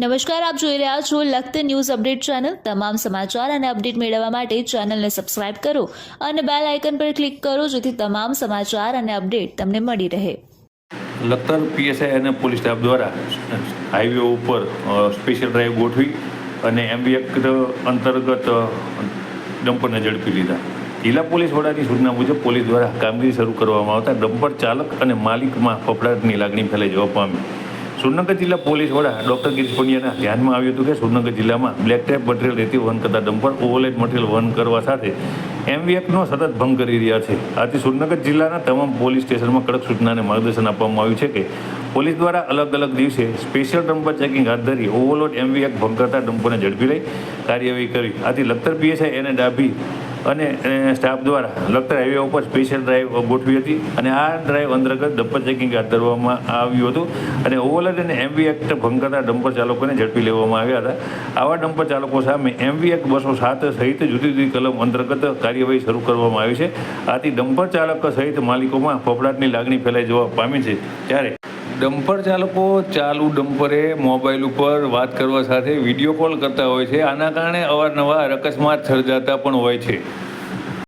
નમસ્કાર, આપ જોઈ રહ્યા છો લખત ન્યૂઝ અપડેટ ચેનલ. તમામ સમાચાર અને અપડેટ મેળવવા માટે ચેનલને સબસ્ક્રાઇબ કરો અને બેલ આઇકન પર ક્લિક કરો જેથી તમામ સમાચાર અને અપડેટ તમને મળી રહે. લખતર, પીએસઆઈ અને પોલીસ સ્ટાફ દ્વારા હાઈવે ઉપર સ્પેશિયલ ડ્રાઈવ ગોઠવી અને એમ્બિયક્ટ અંતર્ગત ડમ્પરને ઝડપી લીધા. જિલ્લા પોલીસ વડાની સૂચના મુજબ પોલીસ દ્વારા કામગીરી શરૂ કરવામાં આવતા ડમ્પર ચાલક અને માલિકમાં ફફડાટની લાગણી ફેલાઈ જવા પામી. સુરનગર જિલ્લા પોલીસ વડા ડોક્ટર ગિરીશ પંડ્યાના ધ્યાનમાં આવ્યું હતું કે સુરનગર જિલ્લામાં બ્લેક ટેપ મટીરિયલ રેતી વહન કરતા ડમ્પર ઓવરલેડ મટીરિયલ વહન કરવા સાથે એમવીએફનો સતત ભંગ કરી રહ્યા છે. આથી સુરનગર જિલ્લાના તમામ પોલીસ સ્ટેશનમાં કડક સૂચના અને માર્ગદર્શન આપવામાં આવ્યું છે કે પોલીસ દ્વારા અલગ અલગ દિવસે સ્પેશિયલ ડમ્પર ચેકિંગ હાથ ધરી ઓવરલોડ એમવીએફ ભંગ કરતા ડમ્પરને ઝડપી લઈ કાર્યવાહી કરી. આથી લખતર પીએસઆઈ એને ડાભી અને સ્ટાફ દ્વારા લખતર હાઈવે ઉપર સ્પેશિયલ ડ્રાઈવ ગોઠવી હતી. અને આ ડ્રાઈવ અંતર્ગત ડમ્પર ચેકિંગ હાથ ધરવામાં આવ્યું હતું. અને ઓવરલોડ અને એમવી એક્ટ ભંગ કરતા ડમ્પર ચાલકોને ઝડપી લેવામાં આવ્યા હતા. આવા ડમ્પર ચાલકો સામે એમવી એક્ટ બસો સાત સહિત જુદી જુદી કલમ અંતર્ગત કાર્યવાહી શરૂ કરવામાં આવી છે. આથી ડમ્પર ચાલક સહિત માલિકોમાં ફફડાટની લાગણી ફેલાઈ જવા પામી છે. ત્યારે ડમ્પર ચાલકો ચાલુ ડમ્પરે મોબાઈલ ઉપર વાત કરવા સાથે વીડિયો કોલ કરતા હોય છે. આના કારણે અવારનવાર અકસ્માત સર્જાતા પણ હોય છે.